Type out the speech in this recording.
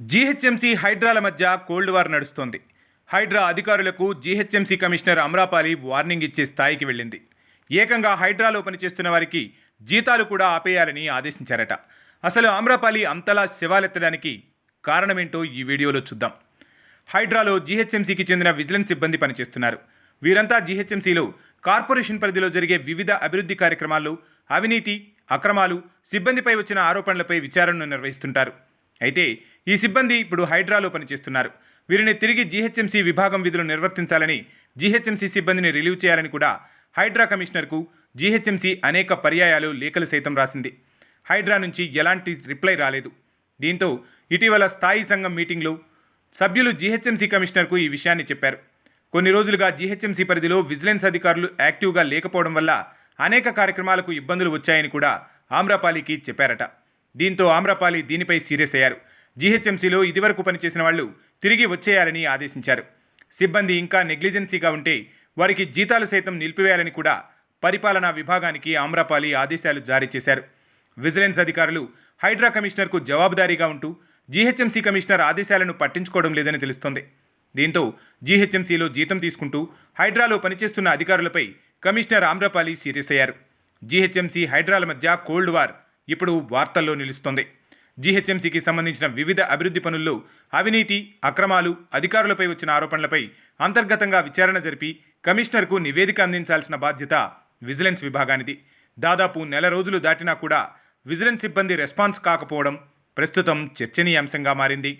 GHMC హైడ్రాల మధ్య cold war నడుస్తోంది. హైడ్రా అధికారులకు జీహెచ్ఎంసీ కమిషనర్ అమ్రాపాలి వార్నింగ్ ఇచ్చే స్థాయికి వెళ్ళింది. ఏకంగా హైడ్రాలో పనిచేస్తున్న వారికి జీతాలు కూడా ఆపేయాలని ఆదేశించారట. అసలు అమ్రాపాలి అంతలా శివాలెత్తడానికి కారణమేంటో ఈ వీడియోలో చూద్దాం. హైడ్రాలో జీహెచ్ఎంసీకి చెందిన విజిలెన్స్ సిబ్బంది పనిచేస్తున్నారు. వీరంతా జీహెచ్ఎంసీలో కార్పొరేషన్ పరిధిలో జరిగే వివిధ అభివృద్ధి కార్యక్రమాల్లో అవినీతి అక్రమాలు సిబ్బందిపై వచ్చిన ఆరోపణలపై విచారణను నిర్వహిస్తుంటారు. అయితే ఈ సిబ్బంది ఇప్పుడు హైడ్రాలో పనిచేస్తున్నారు. వీరిని తిరిగి జీహెచ్ఎంసీ విభాగం విధులు నిర్వర్తించాలని జీహెచ్ఎంసీ సిబ్బందిని రిలీవ్ చేయాలని కూడా హైడ్రా కమిషనర్కు జీహెచ్ఎంసీ అనేక పర్యాయాలు లేఖలు సైతం రాసింది. హైడ్రా నుంచి ఎలాంటి రిప్లై రాలేదు. దీంతో ఇటీవల స్థాయి సంఘం మీటింగ్లో సభ్యులు జీహెచ్ఎంసీ కమిషనర్కు ఈ విషయాన్ని చెప్పారు. కొన్ని రోజులుగా జీహెచ్ఎంసీ పరిధిలో విజిలెన్స్ అధికారులు యాక్టివ్గా లేకపోవడం వల్ల అనేక కార్యక్రమాలకు ఇబ్బందులు వచ్చాయని కూడా ఆమ్రపాలికి చెప్పారట. దీంతో ఆమ్రపాలి దీనిపై సీరియస్ అయ్యారు. జీహెచ్ఎంసీలో ఇదివరకు పనిచేసిన వాళ్ళు తిరిగి వచ్చేయాలని ఆదేశించారు. సిబ్బంది ఇంకా నెగ్లిజెన్సీగా ఉంటే వారికి జీతాలు సైతం నిలిపివేయాలని కూడా పరిపాలనా విభాగానికి ఆమ్రపాలి ఆదేశాలు జారీ చేశారు. విజిలెన్స్ అధికారులు హైడ్రా కమిషనర్కు జవాబుదారీగా ఉంటూ జీహెచ్ఎంసీ కమిషనర్ ఆదేశాలను పట్టించుకోవడం లేదని తెలుస్తోంది. దీంతో జీహెచ్ఎంసీలో జీతం తీసుకుంటూ హైడ్రాలో పనిచేస్తున్న అధికారులపై కమిషనర్ ఆమ్రపాలి సీరియస్ అయ్యారు. జీహెచ్ఎంసీ హైడ్రాల మధ్య కోల్డ్ వార్ ఇప్పుడు వార్తల్లో నిలుస్తోంది. జీహెచ్ఎంసీకి సంబంధించిన వివిధ అభివృద్ధి పనుల్లో అవినీతి అక్రమాలు అధికారులపై వచ్చిన ఆరోపణలపై అంతర్గతంగా విచారణ జరిపి కమిషనర్కు నివేదిక అందించాల్సిన బాధ్యత విజిలెన్స్ విభాగానిది. దాదాపు నెల రోజులు దాటినా కూడా విజిలెన్స్ సిబ్బంది రెస్పాన్స్ కాకపోవడం ప్రస్తుతం చర్చనీయాంశంగా మారింది.